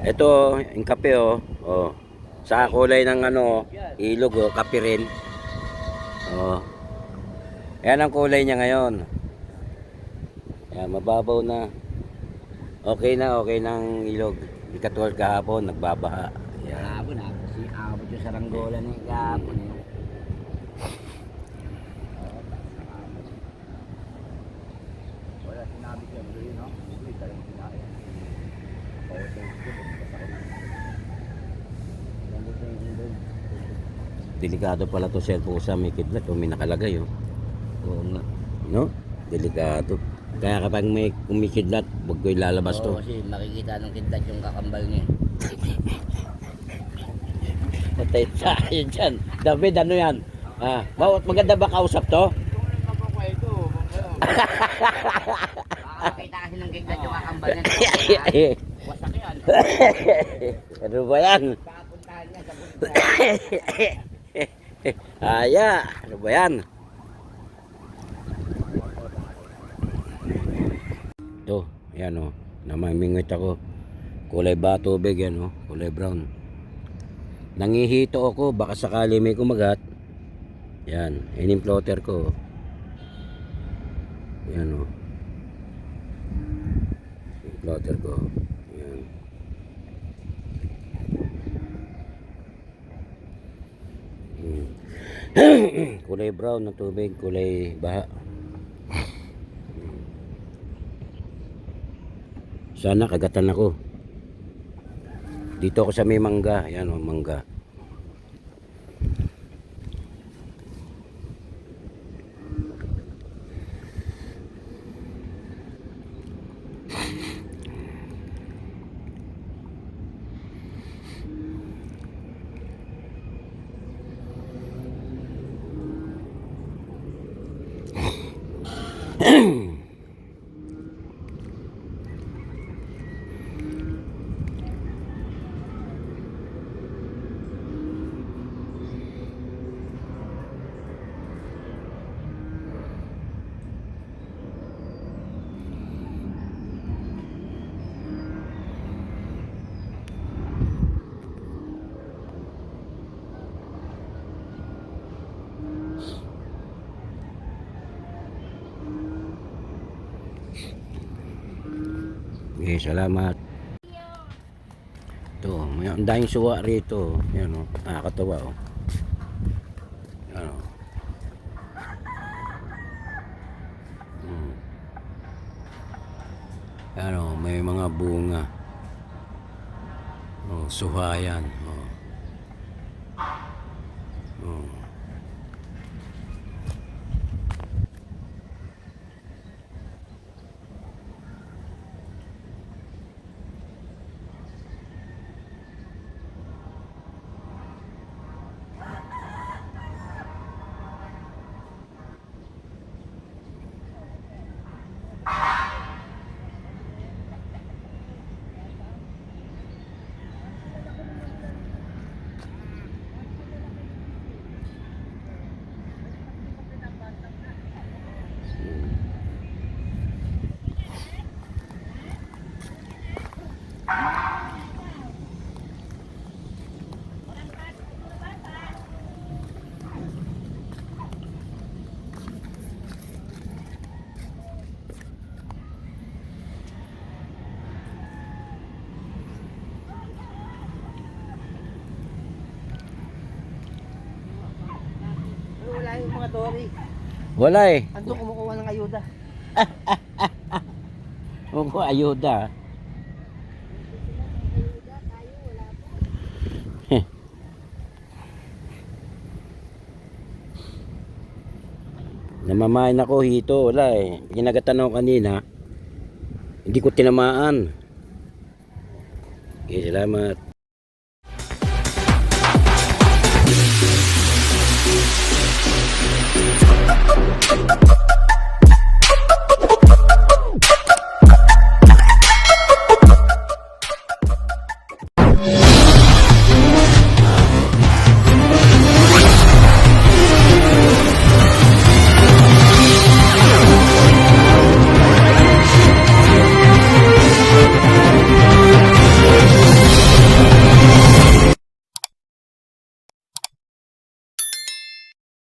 Ito, yung kape oh. oh. Sa kulay ng ano, ilog oh, kape rin. Oh. Yan ang kulay niya ngayon. Yan, mababaw na. Okay na, okay ng ilog. Di katulad kahapon, nagbabaha. Yan. Kahapon na. Si abot yung saranggola na yung kahapon. eh. Wala sinabi ko yun, no? Hindi talagang sinabi. Delikado pala to cellphone sa may kidlat o may nakalagay oh. Oo nga. No? Delikado. Kaya kapag may kumikidlat, wag ko ilalabas Oo, to. kasi makikita ng kidlat yung kakambal niya. Patay tayo dyan. David, ano yan? Ah, bawat maganda ba kausap to? Makakita kasi ng kidlat yung kakambal niya. Wasak yan. ano ba yan? Papuntahan niya sa. Aya, ano ba yan? Ito, yan o. Namamingwit ako. Kulay ba tubig yan o. Kulay brown. Nangihito ako. Baka sakali may kumagat. Yan. Yan yung plotter ko. Yan o. Yung plotter ko. Yan. Hmm. kulay brown ng tubig, kulay baha. Sana kagatan ako. Dito ako sa may mangga. Yan o, mangga. Mm-hmm. Okay, salamat. Ito, may ang daming suwa rito. Yan o, nakakatawa o. Yan o. Hmm. Yan o, may mga bunga. Oh, suhayan. Oh. Oh. Wala yung mga Dory. Wala eh. Ando kumukuha ng ayuda. Ko ayuda. Namamain ako hito, wala eh. Ginagatan ako kanina. Hindi ko tinamaan. Okay, salamat.